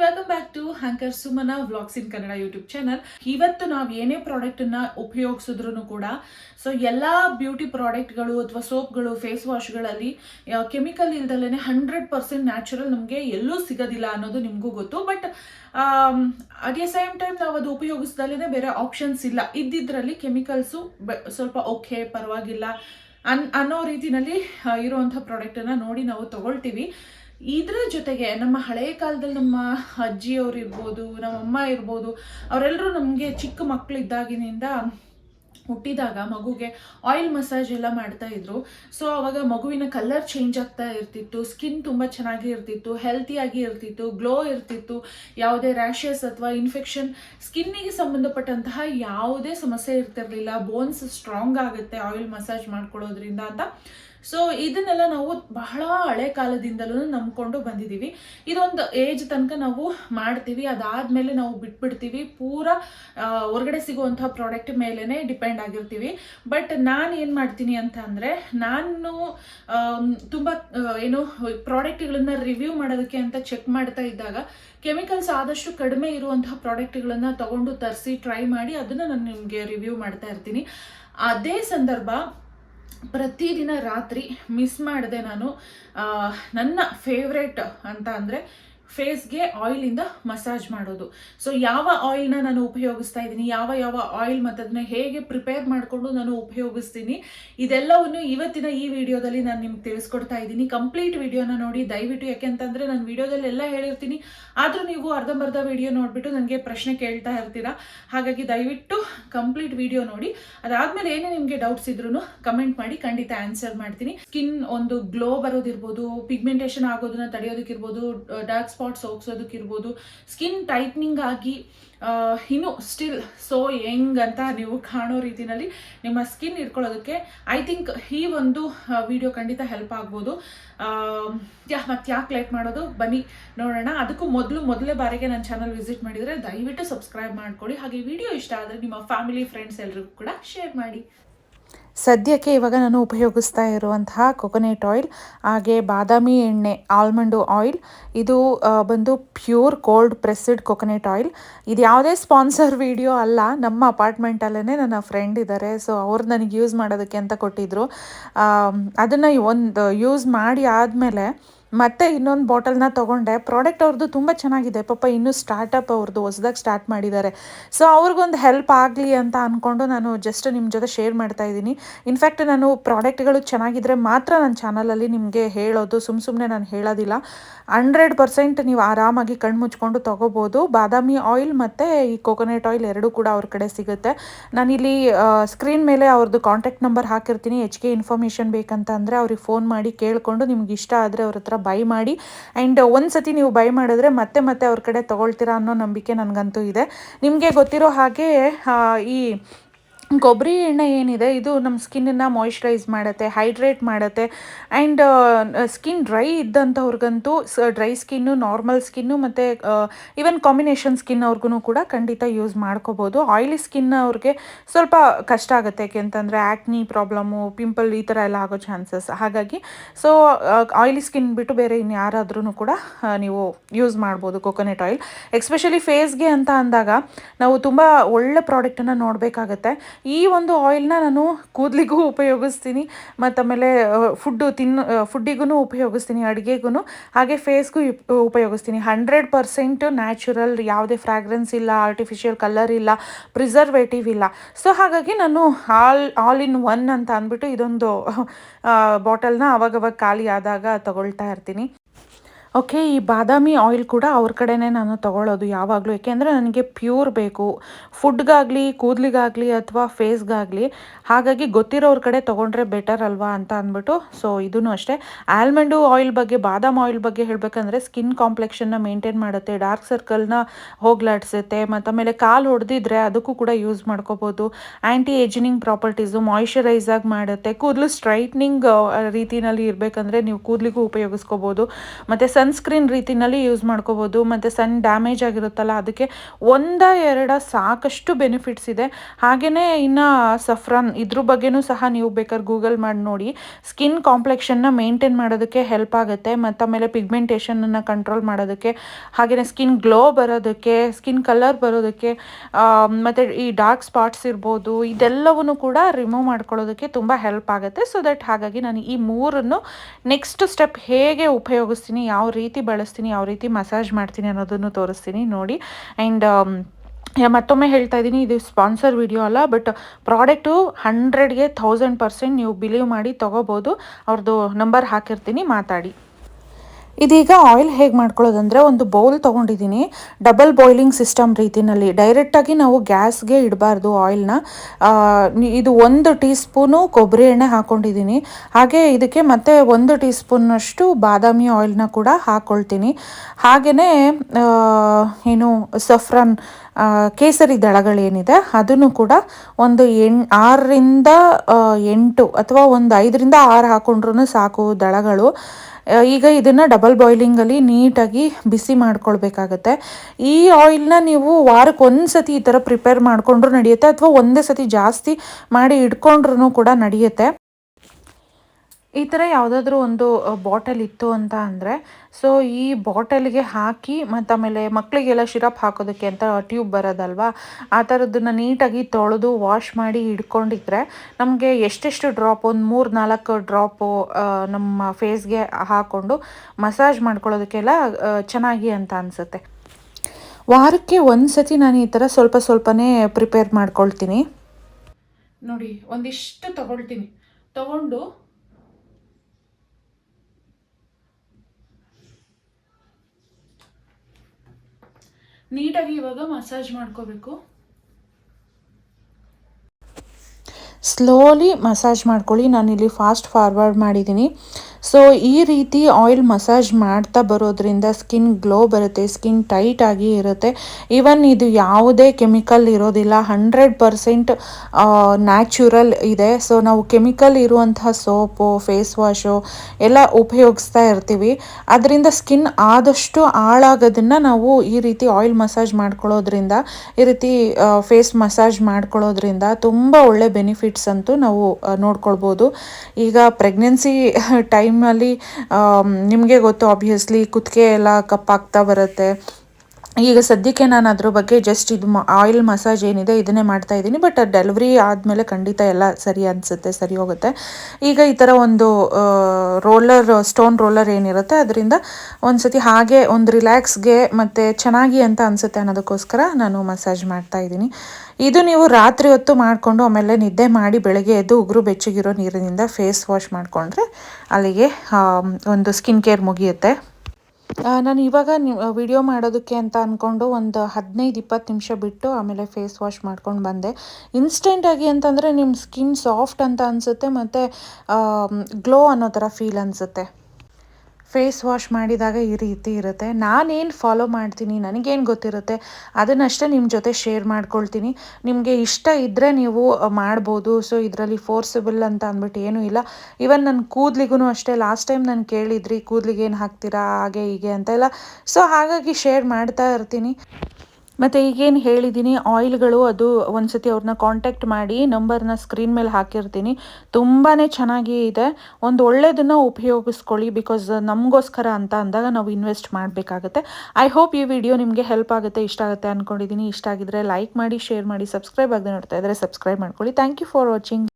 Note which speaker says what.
Speaker 1: Welcome back to anchor Sumana vlogs in Kannada YouTube channel ಇವತ್ತು ನಾವು ಏನೇ product ಅನ್ನ ಉಪಯೋಗಿಸಿದ್ರು ಕೂಡ ಸೊ ಎಲ್ಲಾ ಬ್ಯೂಟಿ ಪ್ರಾಡಕ್ಟ್ಗಳು ಅಥವಾ ಸೋಪ್ಗಳು ಫೇಸ್ ವಾಶ್ಗಳಲ್ಲಿ ಕೆಮಿಕಲ್ ಇಲ್ದಲೇ ಹಂಡ್ರೆಡ್ ಪರ್ಸೆಂಟ್ ನ್ಯಾಚುರಲ್ ನಮಗೆ ಎಲ್ಲೂ ಸಿಗೋದಿಲ್ಲ ಅನ್ನೋದು ನಿಮಗೂ ಗೊತ್ತು. But at a same time ನಾವು ಅದು ಉಪಯೋಗಿಸ್ದಲೇ ಬೇರೆ ಆಪ್ಷನ್ಸ್ ಇಲ್ಲ. ಇದ್ದಿದ್ರಲ್ಲಿ ಕೆಮಿಕಲ್ಸು ಸ್ವಲ್ಪ ಓಕೆ ಪರವಾಗಿಲ್ಲ ಅನ್ ಅನ್ನೋ ರೀತಿನಲ್ಲಿ ಆ, ಇರುವಂಥ ಪ್ರಾಡಕ್ಟನ್ನು ನೋಡಿ ನಾವು ತಗೊಳ್ತೀವಿ. ಇದರ ಜೊತೆಗೆ ನಮ್ಮ ಹಳೆಯ ಕಾಲದಲ್ಲಿ ನಮ್ಮ ಅಜ್ಜಿಯವರು ಇರ್ಬೋದು, ನಮ್ಮ ಅಮ್ಮ ಇರ್ಬೋದು ಅವರೆಲ್ಲರೂ ನಮಗೆ ಚಿಕ್ಕ ಮಕ್ಕಳಿದ್ದಾಗಿನಿಂದ ಹುಟ್ಟಿದಾಗ ಮಗುಗೆ ಆಯಿಲ್ ಮಸಾಜ್ ಎಲ್ಲ ಮಾಡ್ತಾ ಇದ್ರು. ಸೊ ಅವಾಗ ಮಗುವಿನ ಕಲರ್ ಚೇಂಜ್ ಆಗ್ತಾ ಇರ್ತಿತ್ತು ಸ್ಕಿನ್ ತುಂಬ ಚೆನ್ನಾಗಿ ಇರ್ತಿತ್ತು ಹೆಲ್ತಿಯಾಗಿ ಇರ್ತಿತ್ತು ಗ್ಲೋ ಇರ್ತಿತ್ತು. ಯಾವುದೇ ರ್ಯಾಷಸ್ ಅಥವಾ ಇನ್ಫೆಕ್ಷನ್ ಸ್ಕಿನ್ನಿಗೆ ಸಂಬಂಧಪಟ್ಟಂತಹ ಯಾವುದೇ ಸಮಸ್ಯೆ ಇರ್ತಿರ್ಲಿಲ್ಲ. ಬೋನ್ಸ್ ಸ್ಟ್ರಾಂಗ್ ಆಗುತ್ತೆ ಆಯಿಲ್ ಮಸಾಜ್ ಮಾಡ್ಕೊಳ್ಳೋದ್ರಿಂದ ಅಂತ. ಸೊ ಇದನ್ನೆಲ್ಲ ನಾವು ಬಹಳ ಹಳೆ ಕಾಲದಿಂದಲೂ ನಂಬಿಕೊಂಡು ಬಂದಿದ್ದೀವಿ. ಇದೊಂದು ಏಜ್ ತನಕ ನಾವು ಮಾಡ್ತೀವಿ. ಅದಾದ್ಮೇಲೆ ನಾವು ಬಿಟ್ಬಿಡ್ತೀವಿ. ಪೂರ ಹೊರಗಡೆ ಸಿಗುವಂತಹ ಪ್ರಾಡಕ್ಟ್ ಮೇಲೇ ಡಿಪೆಂಡ್ ಆಗಿರ್ತೀವಿ. ಬಟ್ ನಾನು ಏನು ಮಾಡ್ತೀನಿ ಅಂತ ಅಂದರೆ, ನಾನು ತುಂಬ ಏನು ಪ್ರಾಡಕ್ಟ್ಗಳನ್ನ ರಿವ್ಯೂ ಮಾಡೋದಕ್ಕೆ ಅಂತ ಚೆಕ್ ಮಾಡ್ತಾ ಇದ್ದಾಗ ಕೆಮಿಕಲ್ಸ್ ಆದಷ್ಟು ಕಡಿಮೆ ಇರುವಂತಹ ಪ್ರಾಡಕ್ಟ್ಗಳನ್ನು ತಗೊಂಡು ತರಿಸಿ ಟ್ರೈ ಮಾಡಿ, ಅದನ್ನು ನಾನು ನಿಮಗೆ ರಿವ್ಯೂ ಮಾಡ್ತಾ ಇರ್ತೀನಿ. ಅದೇ ಸಂದರ್ಭ ಪ್ರತಿದಿನ ರಾತ್ರಿ ಮಿಸ್ ಮಾಡದೆ ನಾನು ನನ್ನ ಫೇವ್ರೆಟ್ ಅಂತ ಅಂದರೆ ಫೇಸ್ಗೆ ಆಯಿಲಿಂದ ಮಸಾಜ್ ಮಾಡೋದು. ಸೊ ಯಾವ ಆಯಿಲ್ನ ನಾನು ಉಪಯೋಗಿಸ್ತಾ ಇದ್ದೀನಿ, ಯಾವ ಯಾವ ಆಯಿಲ್ ಮತ್ತು ಅದನ್ನ ಹೇಗೆ ಪ್ರಿಪೇರ್ ಮಾಡಿಕೊಂಡು ನಾನು ಉಪಯೋಗಿಸ್ತೀನಿ, ಇದೆಲ್ಲವನ್ನು ಇವತ್ತಿನ ಈ ವಿಡಿಯೋದಲ್ಲಿ ನಾನು ನಿಮ್ಗೆ ತಿಳಿಸ್ಕೊಡ್ತಾ ಇದ್ದೀನಿ. ಕಂಪ್ಲೀಟ್ ವಿಡಿಯೋನ ನೋಡಿ, ದಯವಿಟ್ಟು ಯಾಕೆಂತಂದರೆ ನಾನು ವಿಡಿಯೋದಲ್ಲಿ ಎಲ್ಲ ಹೇಳಿರ್ತೀನಿ, ಆದರೂ ನೀವು ಅರ್ಧಂಬರ್ಧ ವಿಡಿಯೋ ನೋಡಿಬಿಟ್ಟು ನನಗೆ ಪ್ರಶ್ನೆ ಕೇಳ್ತಾ ಇರ್ತೀರಾ, ಹಾಗಾಗಿ ದಯವಿಟ್ಟು ಕಂಪ್ಲೀಟ್ ವಿಡಿಯೋ ನೋಡಿ. ಅದಾದ್ಮೇಲೆ ಏನೇ ನಿಮಗೆ ಡೌಟ್ಸ್ ಇದ್ರೂ ಕಮೆಂಟ್ ಮಾಡಿ ಖಂಡಿತ ಆನ್ಸರ್ ಮಾಡ್ತೀನಿ. ಸ್ಕಿನ್ ಒಂದು ಗ್ಲೋ ಬರೋದಿರ್ಬೋದು, ಪಿಗ್ಮೆಂಟೇಷನ್ ಆಗೋದನ್ನ ತಡೆಯೋದಕ್ಕಿರ್ಬೋದು, ಡಾರ್ಕ್ ಸ್ಪಾಟ್ಸ್ ಹೋಗ್ಸೋದಕ್ಕಿರ್ಬೋದು. ಸ್ಕಿನ್ ಟೈಟ್ನಿಂಗ್ ಆಗಿ ಇನ್ನು ಸ್ಟಿಲ್ ಸೋ ಯಂಗ್ ಅಂತ ನೀವು ಕಾಣೋ ರೀತಿನಲ್ಲಿ ನಿಮ್ಮ ಸ್ಕಿನ್ ಇಟ್ಕೊಳ್ಳೋದಕ್ಕೆ ಐ ಥಿಂಕ್ ಈ ಒಂದು ವಿಡಿಯೋ ಖಂಡಿತ ಹೆಲ್ಪ್ ಆಗ್ಬೋದು. ಯಾ, ಮತ್ತೆ ಯಾಕೆ ಲೈಕ್ ಮಾಡೋದು? ಬನ್ನಿ, ನೋಡೋಣ. ಅದಕ್ಕೂ ಮೊದಲು, ಮೊದಲೇ ಬಾರಿಗೆ ನನ್ನ ಚಾನಲ್ ವಿಸಿಟ್ ಮಾಡಿದರೆ ದಯವಿಟ್ಟು ಸಬ್ಸ್ಕ್ರೈಬ್ ಮಾಡ್ಕೊಳ್ಳಿ ಹಾಗೆ ವಿಡಿಯೋ ಇಷ್ಟ ಆದರೆ ನಿಮ್ಮ ಫ್ಯಾಮಿಲಿ ಫ್ರೆಂಡ್ಸ್ ಎಲ್ಲರಿಗೂ ಕೂಡ ಶೇರ್ ಮಾಡಿ.
Speaker 2: ಸದ್ಯಕ್ಕೆ ಇವಾಗ ನಾನು ಉಪಯೋಗಿಸ್ತಾ ಇರುವಂತಹ ಕೊಕೊನೆಟ್ ಆಯಿಲ್ ಹಾಗೆ ಬಾದಾಮಿ ಎಣ್ಣೆ ಆಲ್ಮಂಡು ಆಯಿಲ್ ಇದು ಬಂದು pure cold pressed coconut oil ಇದು ಯಾವುದೇ ಸ್ಪಾನ್ಸರ್ ವಿಡಿಯೋ ಅಲ್ಲ, ನಮ್ಮ ಅಪಾರ್ಟ್ಮೆಂಟಲ್ಲೇ ನನ್ನ ಫ್ರೆಂಡ್ ಇದ್ದಾರೆ ಸೊ ಅವ್ರು ನನಗೆ ಯೂಸ್ ಮಾಡೋದಕ್ಕೆ ಅಂತ ಕೊಟ್ಟಿದ್ರು. ಅದನ್ನು ಒಂದು ಯೂಸ್ ಮಾಡಿ ಆದಮೇಲೆ ಮತ್ತೆ ಇನ್ನೊಂದು ಬಾಟಲ್ನ ತೊಗೊಂಡೆ. ಪ್ರಾಡಕ್ಟ್ ಅವ್ರದ್ದು ತುಂಬ ಚೆನ್ನಾಗಿದೆ. ಪಾಪ ಇನ್ನೂ ಸ್ಟಾರ್ಟಪ್ ಅವ್ರದ್ದು ಹೊಸ್ದಾಗಿ ಸ್ಟಾರ್ಟ್ ಮಾಡಿದ್ದಾರೆ. ಸೊ ಅವ್ರಿಗೊಂದು ಹೆಲ್ಪ್ ಆಗಲಿ ಅಂತ ಅಂದ್ಕೊಂಡು ನಾನು ಜಸ್ಟ್ ನಿಮ್ಮ ಜೊತೆ ಶೇರ್ ಮಾಡ್ತಾ ಇದ್ದೀನಿ. ಇನ್ಫ್ಯಾಕ್ಟ್ ನಾನು ಪ್ರಾಡಕ್ಟ್ಗಳು ಚೆನ್ನಾಗಿದ್ದರೆ ಮಾತ್ರ ನನ್ನ ಚಾನಲಲ್ಲಿ ನಿಮಗೆ ಹೇಳೋದು. ಸುಮ್ಮ ಸುಮ್ಮನೆ ನಾನು ಹೇಳೋದಿಲ್ಲ. ಹಂಡ್ರೆಡ್ ಪರ್ಸೆಂಟ್ ನೀವು ಆರಾಮಾಗಿ ಕಣ್ಣು ಮುಚ್ಕೊಂಡು ತೊಗೋಬೋದು. ಬಾದಾಮಿ ಆಯಿಲ್ ಮತ್ತು ಈ ಕೋಕೋನಟ್ ಆಯಿಲ್ ಎರಡೂ ಕೂಡ ಅವ್ರ ಕಡೆ ಸಿಗುತ್ತೆ. ನಾನಿಲ್ಲಿ ಸ್ಕ್ರೀನ್ ಮೇಲೆ ಅವ್ರದ್ದು ಕಾಂಟ್ಯಾಕ್ಟ್ ನಂಬರ್ ಹಾಕಿರ್ತೀನಿ. ಹೆಚ್ಚಿಗೆ ಇನ್ಫಾರ್ಮೇಷನ್ ಬೇಕಂತ ಅಂದರೆ ಅವ್ರಿಗೆ ಫೋನ್ ಮಾಡಿ ಕೇಳಿಕೊಂಡು ನಿಮ್ಗೆ ಇಷ್ಟ ಆದರೆ ಅವ್ರ ಹತ್ರ ಬೈ ಮಾಡಿ. ಆ್ಯಂಡ್ ಒಂದು ಸತಿ ನೀವು ಬೈ ಮಾಡಿದ್ರೆ ಮತ್ತೆ ಮತ್ತೆ ಅವ್ರ ಕಡೆ ತೊಗೊಳ್ತೀರಾ ಅನ್ನೋ ನಂಬಿಕೆ ನನಗಂತೂ ಇದೆ. ನಿಮಗೆ ಗೊತ್ತಿರೋ ಹಾಗೆ ಈ ಕೊಬ್ಬರಿ ಎಣ್ಣೆ ಏನಿದೆ, ಇದು ನಮ್ಮ ಸ್ಕಿನ್ನನ್ನು ಮಾಯಿಶ್ಚರೈಸ್ ಮಾಡುತ್ತೆ ಹೈಡ್ರೇಟ್ ಮಾಡುತ್ತೆ ಆ್ಯಂಡ್ ಸ್ಕಿನ್ ಡ್ರೈ ಇದ್ದಂಥವ್ರಿಗಂತೂ ಸ ಡ್ರೈ ಸ್ಕಿನ್ನು ನಾರ್ಮಲ್ ಸ್ಕಿನ್ನು ಮತ್ತು ಈವನ್ ಕಾಂಬಿನೇಷನ್ ಸ್ಕಿನ್ ಅವ್ರಿಗೂ ಕೂಡ ಖಂಡಿತ ಯೂಸ್ ಮಾಡ್ಕೋಬೋದು. ಆಯಿಲಿ ಸ್ಕಿನ್ ಅವ್ರಿಗೆ ಸ್ವಲ್ಪ ಕಷ್ಟ ಆಗುತ್ತೆ, ಯಾಕೆಂತಂದರೆ ಆ್ಯಕ್ನಿ ಪ್ರಾಬ್ಲಮ್ಮು ಪಿಂಪಲ್ ಈ ಥರ ಎಲ್ಲ ಆಗೋ ಚಾನ್ಸಸ್ ಹಾಗಾಗಿ ಸೊ ಆಯಿಲಿ ಸ್ಕಿನ್ ಬಿಟ್ಟು ಬೇರೆ ಇನ್ನು ಯಾರಾದ್ರೂ ಕೂಡ ನೀವು ಯೂಸ್ ಮಾಡ್ಬೋದು ಕೊಕೊನೆಟ್ ಆಯಿಲ್ ಎಕ್ಸ್ಪೆಷಲಿ ಫೇಸ್ಗೆ ಅಂತ ಅಂದಾಗ, ನಾವು ತುಂಬ ಒಳ್ಳೆ ಪ್ರಾಡಕ್ಟನ್ನು ನೋಡಬೇಕಾಗತ್ತೆ. ಈ ಒಂದು ಆಯಿಲ್ನ ನಾನು ಕೂದಲಿಗೂ ಉಪಯೋಗಿಸ್ತೀನಿ ಮತ್ತು ಆಮೇಲೆ ಫುಡ್ಡು ತಿನ್ನು ಫುಡ್ಡಿಗೂ ಉಪಯೋಗಿಸ್ತೀನಿ ಅಡುಗೆಗೂ ಹಾಗೆ ಫೇಸ್ಗೂ ಉಪಯೋಗಿಸ್ತೀನಿ. ಹಂಡ್ರೆಡ್ ಪರ್ಸೆಂಟ್ ನ್ಯಾಚುರಲ್ ಯಾವುದೇ ಫ್ರಾಗ್ರೆನ್ಸ್ ಇಲ್ಲ ಆರ್ಟಿಫಿಷಿಯಲ್ ಕಲರ್ ಇಲ್ಲ ಪ್ರಿಸರ್ವೇಟಿವ್ ಇಲ್ಲ. ಸೊ ಹಾಗಾಗಿ ನಾನು ಆಲ್ ಆಲ್ ಇನ್ ಒನ್ ಅಂತ ಅಂದ್ಬಿಟ್ಟು ಇದೊಂದು ಬಾಟಲ್ನ ಅವಾಗವಾಗ ಖಾಲಿ ಆದಾಗ ತಗೊಳ್ತಾ ಇರ್ತೀನಿ. ಓಕೆ, ಈ ಬಾದಾಮಿ ಆಯಿಲ್ ಕೂಡ ಅವ್ರ ಕಡೆನೇ ನಾನು ತಗೊಳ್ಳೋದು ಯಾವಾಗಲೂ. ಯಾಕೆಂದರೆ ನನಗೆ ಪ್ಯೂರ್ ಬೇಕು. ಫುಡ್ಗಾಗಲಿ ಕೂದಲಿಗಾಗಲಿ ಅಥವಾ ಫೇಸ್ಗಾಗಲಿ ಹಾಗಾಗಿ ಗೊತ್ತಿರೋರ ಕಡೆ ತೊಗೊಂಡ್ರೆ ಬೆಟರ್ ಅಲ್ವಾ ಅಂತ ಅಂದ್ಬಿಟ್ಟು ಸೊ ಇದೂ ಅಷ್ಟೇ. ಆಲ್ಮಂಡು ಆಯಿಲ್ ಬಗ್ಗೆ, ಬಾದಾಮ್ ಆಯಿಲ್ ಬಗ್ಗೆ ಹೇಳಬೇಕಂದ್ರೆ ಸ್ಕಿನ್ ಕಾಂಪ್ಲೆಕ್ಷನ್ನ ಮೇಂಟೈನ್ ಮಾಡುತ್ತೆ ಡಾರ್ಕ್ ಸರ್ಕಲ್ನ ಹೋಗ್ಲಾಡಿಸುತ್ತೆ, ಮತ್ತು ಆಮೇಲೆ ಕಾಲು ಹೊಡೆದಿದ್ರೆ ಅದಕ್ಕೂ ಕೂಡ ಯೂಸ್ ಮಾಡ್ಕೋಬೋದು. ಆ್ಯಂಟಿ ಏಜಿನಿಂಗ್ ಪ್ರಾಪರ್ಟೀಸು ಮಾಯಿಶ್ಚರೈಸ್ ಆಗಿ ಮಾಡುತ್ತೆ. ಕೂದಲು ಸ್ಟ್ರೈಟ್ನಿಂಗ್ ರೀತಿಯಲ್ಲಿ ಇರಬೇಕಂದ್ರೆ ನೀವು ಕೂದಲಿಗೂ ಉಪಯೋಗಿಸ್ಕೋಬೋದು. ಮತ್ತು ಸನ್ ಸನ್ಸ್ಕ್ರೀನ್ ರೀತಿನಲ್ಲಿ ಯೂಸ್ ಮಾಡ್ಕೋಬೋದು, ಮತ್ತು ಸನ್ ಡ್ಯಾಮೇಜ್ ಆಗಿರುತ್ತಲ್ಲ, ಅದಕ್ಕೆ ಒಂದ ಎರಡ ಸಾಕಷ್ಟು ಬೆನಿಫಿಟ್ಸ್ ಇದೆ. ಹಾಗೆಯೇ ಇನ್ನು ಸಫ್ರಾನ್ ಇದ್ರ ಬಗ್ಗೆನೂ ಸಹ ನೀವು ಬೇಕಾದ್ರೆ ಗೂಗಲ್ ಮಾಡಿ ನೋಡಿ. ಸ್ಕಿನ್ ಕಾಂಪ್ಲೆಕ್ಷನ್ನ ಮೇಂಟೈನ್ ಮಾಡೋದಕ್ಕೆ ಹೆಲ್ಪ್ ಆಗುತ್ತೆ, ಮತ್ತು ಆಮೇಲೆ ಪಿಗ್ಮೆಂಟೇಷನನ್ನು ಕಂಟ್ರೋಲ್ ಮಾಡೋದಕ್ಕೆ ಹಾಗೆಯೇ ಸ್ಕಿನ್ ಗ್ಲೋ ಬರೋದಕ್ಕೆ, ಸ್ಕಿನ್ ಕಲರ್ ಬರೋದಕ್ಕೆ ಮತ್ತು ಈ ಡಾರ್ಕ್ ಸ್ಪಾಟ್ಸ್ ಇರ್ಬೋದು, ಇದೆಲ್ಲವನ್ನು ಕೂಡ ರಿಮೂವ್ ಮಾಡ್ಕೊಳ್ಳೋದಕ್ಕೆ ತುಂಬ ಹೆಲ್ಪ್ ಆಗುತ್ತೆ. ಸೊ ದಟ್ ಹಾಗಾಗಿ ನಾನು ಈ ಮೂರನ್ನು ನೆಕ್ಸ್ಟ್ ಸ್ಟೆಪ್ ಹೇಗೆ ಉಪಯೋಗಿಸ್ತೀನಿ, ಯಾವ ರೀತಿ ಬಳಸ್ತೀನಿ, ಯಾವ ರೀತಿ ಮಸಾಜ್ ಮಾಡ್ತೀನಿ ಅನ್ನೋದನ್ನು ತೋರಿಸ್ತೀನಿ ನೋಡಿ. ಆ್ಯಂಡ್ ಮತ್ತೊಮ್ಮೆ ಹೇಳ್ತಾ ಇದ್ದೀನಿ, ಇದು ಸ್ಪಾನ್ಸರ್ ವಿಡಿಯೋ ಅಲ್ಲ, ಬಟ್ ಪ್ರಾಡಕ್ಟು ಹಂಡ್ರೆಡ್ಗೆ ಥೌಸಂಡ್ ಪರ್ಸೆಂಟ್ ನೀವು ಬಿಲೀವ್ ಮಾಡಿ ತೊಗೋಬೋದು. ಅವ್ರದ್ದು ನಂಬರ್ ಹಾಕಿರ್ತೀನಿ, ಮಾತಾಡಿ. ಇದೀಗ ಆಯಿಲ್ ಹೇಗೆ ಮಾಡ್ಕೊಳ್ಳೋದಂದರೆ ಒಂದು ಬೌಲ್ ತೊಗೊಂಡಿದ್ದೀನಿ. ಡಬಲ್ ಬಾಯ್ಲಿಂಗ್ ಸಿಸ್ಟಮ್ ರೀತಿನಲ್ಲಿ. ಡೈರೆಕ್ಟಾಗಿ ನಾವು ಗ್ಯಾಸ್ಗೆ ಇಡಬಾರ್ದು ಆಯಿಲ್ನ ಇದು ಒಂದು ಟೀ ಸ್ಪೂನು ಕೊಬ್ಬರಿ ಎಣ್ಣೆ ಹಾಕ್ಕೊಂಡಿದ್ದೀನಿ ಹಾಗೆ ಇದಕ್ಕೆ ಮತ್ತೆ ಒಂದು ಟೀ ಸ್ಪೂನ್ನಷ್ಟು ಬಾದಾಮಿ ಆಯಿಲ್ನ ಕೂಡ ಹಾಕ್ಕೊಳ್ತೀನಿ ಹಾಗೆಯೇ ಏನು ಸಫ್ರನ್ ಕೇಸರಿ ದಳಗಳೇನಿದೆ ಅದನ್ನು ಕೂಡ ಒಂದು ಎಣ್ ಆರರಿಂದ ಎಂಟು ಅಥವಾ ಒಂದು ಐದರಿಂದ ಆರು ಹಾಕ್ಕೊಂಡ್ರೂ ಸಾಕು ದಳಗಳು. ಈಗ ಇದನ್ನು ಡಬಲ್ ಬಾಯ್ಲಿಂಗಲ್ಲಿ ನೀಟಾಗಿ ಬಿಸಿ ಮಾಡ್ಕೊಳ್ಬೇಕಾಗತ್ತೆ. ಈ ಆಯಿಲ್ನ ನೀವು ವಾರಕ್ಕೆ ಒಂದು ಸತಿ ಈ ಥರ ಪ್ರಿಪೇರ್ ಮಾಡಿಕೊಂಡ್ರೂ ನಡೆಯುತ್ತೆ, ಅಥವಾ ಒಂದೇ ಸತಿ ಜಾಸ್ತಿ ಮಾಡಿ ಇಟ್ಕೊಂಡ್ರೂ ಕೂಡ ನಡೆಯುತ್ತೆ. ಈ ಥರ ಯಾವುದಾದ್ರೂ ಒಂದು ಬಾಟಲ್ ಇತ್ತು ಅಂತ ಅಂದರೆ, ಸೊ ಈ ಬಾಟಲ್ಗೆ ಹಾಕಿ ಮತ್ತು ಆಮೇಲೆ ಮಕ್ಕಳಿಗೆಲ್ಲ ಶಿರಪ್ ಹಾಕೋದಕ್ಕೆ ಅಂತ ಟ್ಯೂಬ್ ಬರೋದಲ್ವ, ಆ ಥರದ್ದನ್ನು ನೀಟಾಗಿ ತೊಳೆದು ವಾಶ್ ಮಾಡಿ ಇಟ್ಕೊಂಡಿದ್ರೆ ನಮಗೆ ಎಷ್ಟೆಷ್ಟು ಡ್ರಾಪ್ ಒಂದು ಮೂರು ನಾಲ್ಕು ಡ್ರಾಪು ನಮ್ಮ ಫೇಸ್ಗೆ ಹಾಕ್ಕೊಂಡು ಮಸಾಜ್ ಮಾಡ್ಕೊಳ್ಳೋದಕ್ಕೆಲ್ಲ ಚೆನ್ನಾಗಿ ಅಂತ ಅನಿಸುತ್ತೆ. ವಾರಕ್ಕೆ ಒಂದು ಸತಿ ನಾನು ಈ ಥರ ಸ್ವಲ್ಪ ಸ್ವಲ್ಪನೇ ಪ್ರಿಪೇರ್ ಮಾಡ್ಕೊಳ್ತೀನಿ.
Speaker 1: ನೋಡಿ, ಒಂದಿಷ್ಟು ತಗೊಳ್ತೀನಿ. ತಗೊಂಡು ನೀಟಾಗಿ ಇವಾಗ ಮಸಾಜ್ ಮಾಡ್ಕೋಬೇಕು.
Speaker 2: ಸ್ಲೋಲಿ ಮಸಾಜ್ ಮಾಡ್ಕೊಳ್ಳಿ. ನಾನಿಲ್ಲಿ ಫಾಸ್ಟ್ ಫಾರ್ವರ್ಡ್ ಮಾಡಿದ್ದೀನಿ. ಸೊ ಈ ರೀತಿ ಆಯಿಲ್ ಮಸಾಜ್ ಮಾಡ್ತಾ ಬರೋದ್ರಿಂದ ಸ್ಕಿನ್ ಗ್ಲೋ ಬರುತ್ತೆ ಸ್ಕಿನ್ ಟೈಟ್ ಆಗಿ ಇರುತ್ತೆ. ಈವನ್ ಇದು ಯಾವುದೇ ಕೆಮಿಕಲ್ ಇರೋದಿಲ್ಲ ಹಂಡ್ರೆಡ್ ಪರ್ಸೆಂಟ್ ನ್ಯಾಚುರಲ್ ಇದೆ. ಸೊ ನಾವು ಕೆಮಿಕಲ್ ಇರುವಂತಹ ಸೋಪು ಫೇಸ್ ವಾಶು ಎಲ್ಲ ಉಪಯೋಗಿಸ್ತಾ ಇರ್ತೀವಿ. ಅದರಿಂದ ಸ್ಕಿನ್ ಆದಷ್ಟು ಹಾಳಾಗೋದನ್ನು ನಾವು ಈ ರೀತಿ ಆಯಿಲ್ ಮಸಾಜ್ ಮಾಡ್ಕೊಳ್ಳೋದ್ರಿಂದ, ಈ ರೀತಿ ಫೇಸ್ ಮಸಾಜ್ ಮಾಡ್ಕೊಳ್ಳೋದ್ರಿಂದ ತುಂಬ ಒಳ್ಳೆ ಬೆನಿಫಿಟ್ಸ್ ಅಂತೂ ನಾವು ನೋಡ್ಕೊಳ್ಬೋದು. ಈಗ ಪ್ರೆಗ್ನೆನ್ಸಿ ಟೈಮಲ್ಲಿ ನಿಮಗೆ ಗೊತ್ತು ಆಬ್ವಿಯಸ್ಲಿ ಕುತ್ತಿಗೆ ಎಲ್ಲ ಕಪ್ಪಾಗ್ತಾ ಬರುತ್ತೆ. ಈಗ ಸದ್ಯಕ್ಕೆ ನಾನು ಅದ್ರ ಬಗ್ಗೆ ಜಸ್ಟ್ ಇದು ಆಯಿಲ್ ಮಸಾಜ್ ಏನಿದೆ ಇದನ್ನೇ ಮಾಡ್ತಾ ಇದ್ದೀನಿ ಬಟ್ ಡೆಲಿವರಿ ಆದಮೇಲೆ ಖಂಡಿತ ಎಲ್ಲ ಸರಿ ಅನಿಸುತ್ತೆ, ಸರಿ ಹೋಗುತ್ತೆ. ಈಗ ಈ ಥರ ಒಂದು ರೋಲರ್ ಸ್ಟೋನ್ ರೋಲರ್ ಏನಿರುತ್ತೆ, ಅದರಿಂದ ಒಂದು ಸತಿ ಹಾಗೆ ಒಂದು ರಿಲ್ಯಾಕ್ಸ್ಗೆ ಮತ್ತು ಚೆನ್ನಾಗಿ ಅಂತ ಅನಿಸುತ್ತೆ ಅನ್ನೋದಕ್ಕೋಸ್ಕರ ನಾನು ಮಸಾಜ್ ಮಾಡ್ತಾ ಇದ್ದೀನಿ. ಇದು ನೀವು ರಾತ್ರಿ ಹೊತ್ತು ಮಾಡಿಕೊಂಡು ಆಮೇಲೆ ನಿದ್ದೆ ಮಾಡಿ ಬೆಳಗ್ಗೆ ಎದ್ದು ಉಗುರು ಬೆಚ್ಚಗಿರೋ ನೀರಿನಿಂದ ಫೇಸ್ ವಾಶ್ ಮಾಡಿಕೊಂಡ್ರೆ ಅಲ್ಲಿಗೆ ಒಂದು ಸ್ಕಿನ್ ಕೇರ್ ಮುಗಿಯುತ್ತೆ. ನಾನು ಇವಾಗ ವಿಡಿಯೋ ಮಾಡೋದಕ್ಕೆ ಅಂತ ಅಂದ್ಕೊಂಡು ಒಂದು ಹದಿನೈದು, ಇಪ್ಪತ್ತು ನಿಮಿಷ ಬಿಟ್ಟು ಆಮೇಲೆ ಫೇಸ್ ವಾಶ್ ಮಾಡ್ಕೊಂಡು ಬಂದೆ. ಇನ್ಸ್ಟೆಂಟಾಗಿ ಅಂತಂದರೆ ನಿಮ್ಮ ಸ್ಕಿನ್ ಸಾಫ್ಟ್ ಅಂತ ಅನಿಸುತ್ತೆ ಮತ್ತು ಗ್ಲೋ ಅನ್ನೋ ಥರ ಫೀಲ್ ಅನಿಸುತ್ತೆ. ಫೇಸ್ ವಾಶ್ ಮಾಡಿದಾಗ ಈ ರೀತಿ ಇರುತ್ತೆ. ನಾನೇನು ಫಾಲೋ ಮಾಡ್ತೀನಿ, ನನಗೇನು ಗೊತ್ತಿರುತ್ತೆ, ಅದನ್ನಷ್ಟೇ ನಿಮ್ಮ ಜೊತೆ ಶೇರ್ ಮಾಡ್ಕೊಳ್ತೀನಿ. ನಿಮಗೆ ಇಷ್ಟ ಇದ್ದರೆ ನೀವು ಮಾಡ್ಬೋದು. ಸೊ ಇದರಲ್ಲಿ ಫೋರ್ಸಬಲ್ ಅಂತ ಅಂದ್ಬಿಟ್ಟು ಏನೂ ಇಲ್ಲ. ಇವನ್ ನನ್ನ ಕೂದಲಿಗೂ ಅಷ್ಟೇ ಲಾಸ್ಟ್ ಟೈಮ್ ನಾನು ಕೇಳಿದ್ರಿ ಕೂದಲಿಗೆ ಏನು ಹಾಕ್ತೀರಾ, ಹಾಗೆ ಹೀಗೆ ಅಂತ ಎಲ್ಲ. ಸೊ ಹಾಗಾಗಿ ಶೇರ್ ಮಾಡ್ತಾ ಇರ್ತೀನಿ. ಮತ್ತು ಈಗೇನು ಹೇಳಿದ್ದೀನಿ ಆಯಿಲ್ಗಳು ಅದು ಒಂದ್ಸತಿ ಅವ್ರನ್ನ ಕಾಂಟ್ಯಾಕ್ಟ್ ಮಾಡಿ ನಂಬರ್ನ ಸ್ಕ್ರೀನ್ ಮೇಲೆ ಹಾಕಿರ್ತೀನಿ. ತುಂಬಾ ಚೆನ್ನಾಗಿ ಇದೆ. ಒಂದು ಒಳ್ಳೆಯದನ್ನು ಉಪಯೋಗಿಸ್ಕೊಳ್ಳಿ ಬಿಕಾಸ್ ನಮಗೋಸ್ಕರ ಅಂತ ಅಂದಾಗ ನಾವು ಇನ್ವೆಸ್ಟ್ ಮಾಡಬೇಕಾಗುತ್ತೆ. ಐ ಹೋಪ್ ಈ ವಿಡಿಯೋ ನಿಮಗೆ ಹೆಲ್ಪ್ ಆಗುತ್ತೆ, ಇಷ್ಟ ಆಗುತ್ತೆ ಅಂದ್ಕೊಂಡಿದ್ದೀನಿ ಇಷ್ಟ ಆಗಿದ್ರೆ ಲೈಕ್ ಮಾಡಿ ಶೇರ್ ಮಾಡಿ ಸಬ್ಸ್ಕ್ರೈಬ್ ಆಗದೆ ನೋಡ್ತಾ ಇದ್ದರೆ ಸಬ್ಸ್ಕ್ರೈಬ್ ಮಾಡ್ಕೊಳ್ಳಿ. Thank you for watching